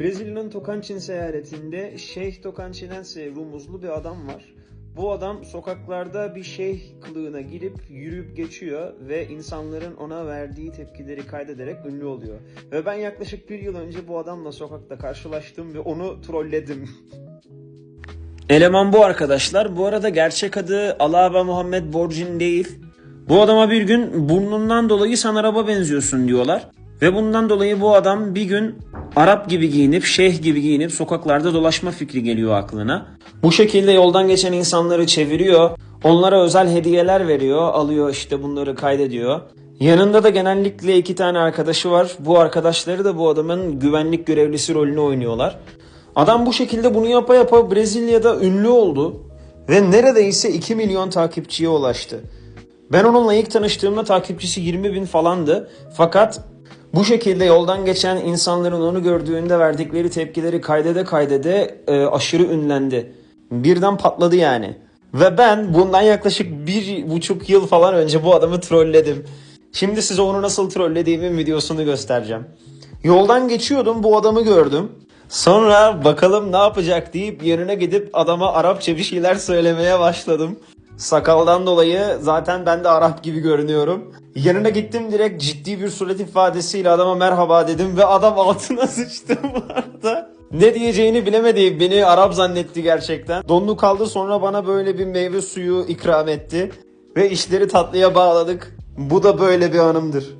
Brezilya'nın Tocantins eyaletinde Şeyh Tocantins rumuzlu bir adam var. Bu adam sokaklarda bir şeyh kılığına girip yürüyüp geçiyor ve insanların ona verdiği tepkileri kaydederek ünlü oluyor. Ve ben yaklaşık bir yıl önce bu adamla sokakta karşılaştım ve onu trolledim. Eleman bu arkadaşlar. Bu arada gerçek adı Alaba Muhammed Borcin değil. Bu adama bir gün burnundan dolayı sen araba benziyorsun diyorlar. Ve bundan dolayı bu adam bir gün Arap gibi giyinip, şeyh gibi giyinip sokaklarda dolaşma fikri geliyor aklına. Bu şekilde yoldan geçen insanları çeviriyor. Onlara özel hediyeler veriyor. Alıyor işte bunları kaydediyor. Yanında da genellikle iki tane arkadaşı var. Bu arkadaşları da bu adamın güvenlik görevlisi rolünü oynuyorlar. Adam bu şekilde bunu yapa yapa Brezilya'da ünlü oldu. Ve neredeyse 2 milyon takipçiye ulaştı. Ben onunla ilk tanıştığımda takipçisi 20 bin falandı. Fakat bu şekilde yoldan geçen insanların onu gördüğünde verdikleri tepkileri kaydede kaydede e, aşırı ünlendi. Birden patladı yani. Ve ben bundan yaklaşık bir buçuk yıl falan önce bu adamı trolledim. Şimdi size onu nasıl trollediğimin videosunu göstereceğim. Yoldan geçiyordum bu adamı gördüm. Sonra bakalım ne yapacak deyip yanına gidip adama Arapça bir şeyler söylemeye başladım. Sakaldan dolayı zaten ben de Arap gibi görünüyorum. Yanına gittim direkt ciddi bir surat ifadesiyle adama merhaba dedim ve adam altına sıçtı bu arada. Ne diyeceğini bilemedi. Beni Arap zannetti gerçekten. Donlu kaldı sonra bana böyle bir meyve suyu ikram etti. Ve işleri tatlıya bağladık. Bu da böyle bir anımdır.